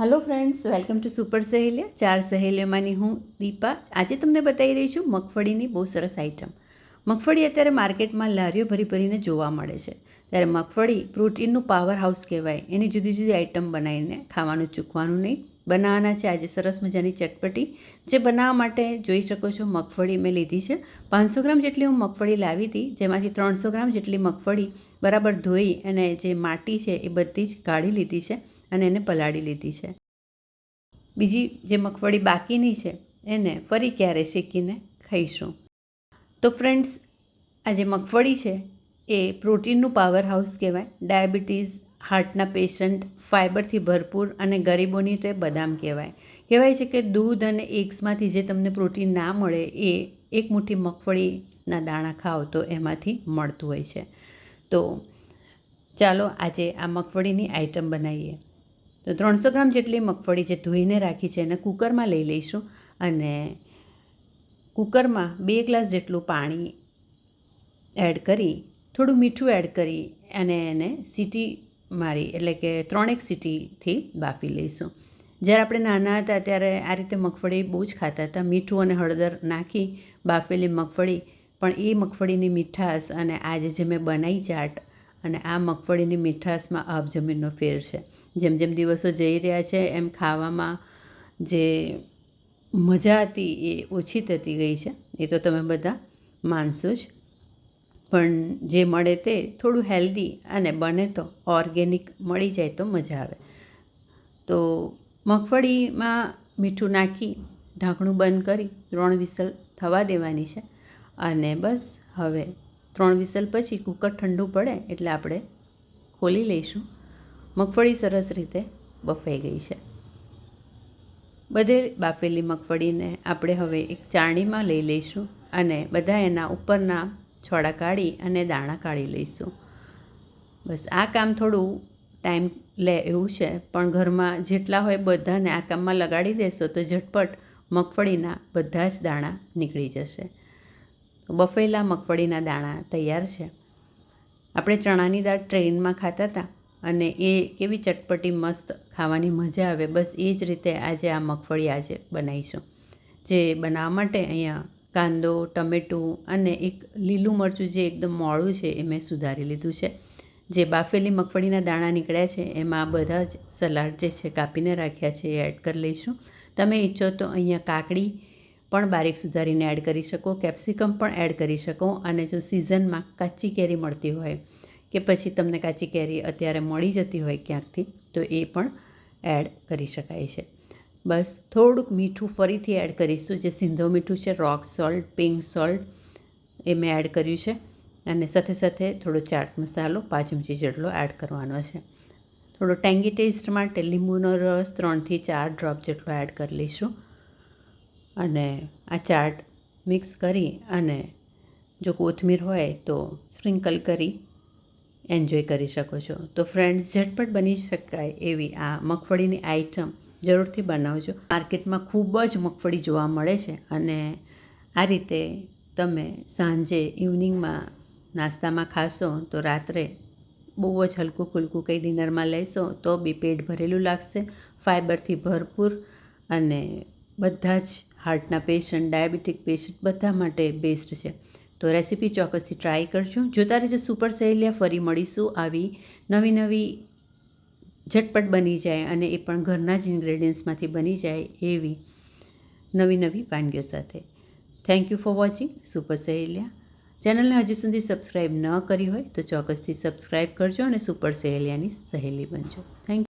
Hello friends welcome to super Saheliya ચાર સહેલીઓમાંની હું દીપા આજે તમને બતાવી રહી છું મગફળીની બહુ સરસ આઈટમ મગફળી અત્યારે માર્કેટમાં લારીઓ ભરી ભરીને જોવા મળે છે ત્યારે મગફળી પ્રોટીનનું પાવર હાઉસ કહેવાય એની જુદી જુદી આઈટમ બનાવીને ખાવાનું ચૂકવાનું નહીં બનાવવાના છે આજે સરસ મજાની ચટપટી જે બનાવવા માટે જોઈ શકો છો મગફળી મેં લીધી છે પાંચસો ગ્રામ જેટલી હું મગફળી લાવી હતી જેમાંથી ત્રણસો ગ્રામ જેટલી મગફળી બરાબર ધોઈ અને જે માટી છે એ બધી જ કાઢી લીધી છે અને એને પલાળી લીધી છે. બીજી જે મગફળી બાકીની છે, એને ફરી ક્યારે શેકીને ખાઈશું. તો ફ્રેન્ડ્સ, આ જે મગફળી છે, એ પ્રોટીનનું પાવર હાઉસ કહેવાય. ડાયાબિટીસ, હાર્ટના પેશન્ટ, ફાઇબરથી ભરપૂર અને ગરીબોની તો એ બદામ કહેવાય. કહેવાય છે કે દૂધ અને એગ્સમાંથી જે તમને પ્રોટીન ના મળે, એ એક મુઠ્ઠી મગફળીના દાણા ખાઓ તો એમાંથી મળતું હોય છે. તો ચાલો આજે આ મગફળીની આઈટમ બનાવીએ. તો ત્રણસો ગ્રામ જેટલી મગફળી જે ધોઈને રાખી છે એને કુકરમાં લઈ લઈશું અને કુકરમાં બે ગ્લાસ જેટલું પાણી એડ કરી, થોડું મીઠું એડ કરી અને એને સીટી મારી, એટલે કે ત્રણેક સીટીથી બાફી લઈશું. જ્યારે આપણે નાના હતા ત્યારે આ રીતે મગફળી બહુ જ ખાતા હતા. મીઠું અને હળદર નાખી બાફેલી મગફળી, પણ એ મગફળીની મીઠાશ અને આજે જે મેં બનાવી ચાટ અને આ મગફળીની મીઠાશમાં આબ જમીનનો ફેર છે. જેમ જેમ દિવસો જઈ રહ્યા છે, એમ ખાવામાં જે મજા હતી એ ઓછી થતી ગઈ છે. એ તો તમે બધા માનશો જ. પણ જે મળે તે થોડું હેલ્ધી અને બને તો ઓર્ગેનિક મળી જાય તો મજા આવે. તો મગફળીમાં મીઠું નાખી, ઢાંકણું બંધ કરી, ત્રણ વિસલ થવા દેવાની છે. અને બસ હવે ત્રણ વિસલ પછી કુકર ઠંડુ પડે એટલે આપણે ખોલી લઈશું. મગફળી સરસ રીતે બફાઈ ગઈ છે. બધે બાફેલી મગફળીને આપણે હવે એક ચાળણીમાં લઈ લઈશું અને બધા એના ઉપરના છોડા કાઢી અને દાણા કાઢી લઈશું. બસ આ કામ થોડું ટાઈમ લે એવું છે, પણ ઘરમાં જેટલા હોય બધાને આ કામમાં લગાડી દેશો તો ઝટપટ મગફળીના બધા જ દાણા નીકળી જશે. બફેલા મગફળીના દાણા તૈયાર છે. આપણે ચણાની દાળ ટ્રેનમાં ખાતા હતા અને એ કેવી ચટપટી મસ્ત ખાવાની મજા આવે. બસ એ જ રીતે આજે આ મગફળી આજે બનાવીશું. જે બનાવવા માટે અહીંયા કાંદો, ટમેટું અને એક લીલું મરચું જે એકદમ મોડું છે એ મેં સુધારી લીધું છે. જે બાફેલી મગફળીના દાણા નીકળ્યા છે એમાં બધા જ સલાડ જે છે કાપીને રાખ્યા છે એ એડ કરી લઈશું. તમે ઈચ્છો તો અહીંયા કાકડી પણ બારીક સુધારીને એડ કરી શકો કેપ્સિકમ પણ એડ કરી શકો અને જો સિઝનમાં કાચી કેરી મળતી હોય કે પછી તમને કાચી કેરી અત્યારે મળી જતી હોય ક્યાંકથી, તો એ પણ એડ કરી શકાય છે. બસ થોડુંક મીઠું ફરીથી એડ કરીશું, જે સિંધો મીઠું છે રોક સોલ્ટ પિંક સોલ્ટ એ મેં એડ કર્યું છે. અને સાથે સાથે થોડો ચાટ મસાલો પાંચ ચમચી જેટલો એડ કરવાનો છે. થોડો ટેંગી ટેસ્ટ માટે લીંબુનો રસ ત્રણથી ચાર ડ્રોપ જેટલો એડ કરી લઈશું. અને આ ચાટ મિક્સ કરી અને જો કોથમીર હોય તો સ્પ્રિંકલ કરી એન્જોય કરી શકો છો. તો ફ્રેન્ડ્સ, ઝટપટ બની શકાય એવી આ મગફળીની આઈટમ જરૂરથી બનાવજો. માર્કેટમાં ખૂબ જ મગફળી જોવા મળે છે અને આ રીતે તમે સાંજે ઇવનિંગમાં નાસ્તામાં ખાશો તો રાત્રે બહુ જ હલકું ફૂલકું કંઈ ડિનરમાં લેશો તો બી પેટ ભરેલું લાગશે ફાઇબરથી ભરપૂર અને બધા જ હાર્ટના પેશન્ટ, ડાયાબિટીક પેશન્ટ બધા માટે બેસ્ટ છે. તો રેસીપી ચોક્કસથી ટ્રાય કરજો. જોતા રહેજો સુપર સહેલિયા ફરી મળીશું, આવી નવી નવી ઝટપટ બની જાય અને એ પણ ઘરના જ ઇન્ગ્રેડિયન્ટ્સમાંથી બની જાય એવી નવી નવી વાનગીઓ સાથે. Thank you for watching super Saheliya. ચેનલને હજી સુધી સબસ્ક્રાઈબ ન કરી હોય તો ચોક્કસથી સબસ્ક્રાઈબ કરજો અને સુપર સહેલિયાની સહેલી બનજો. થેન્ક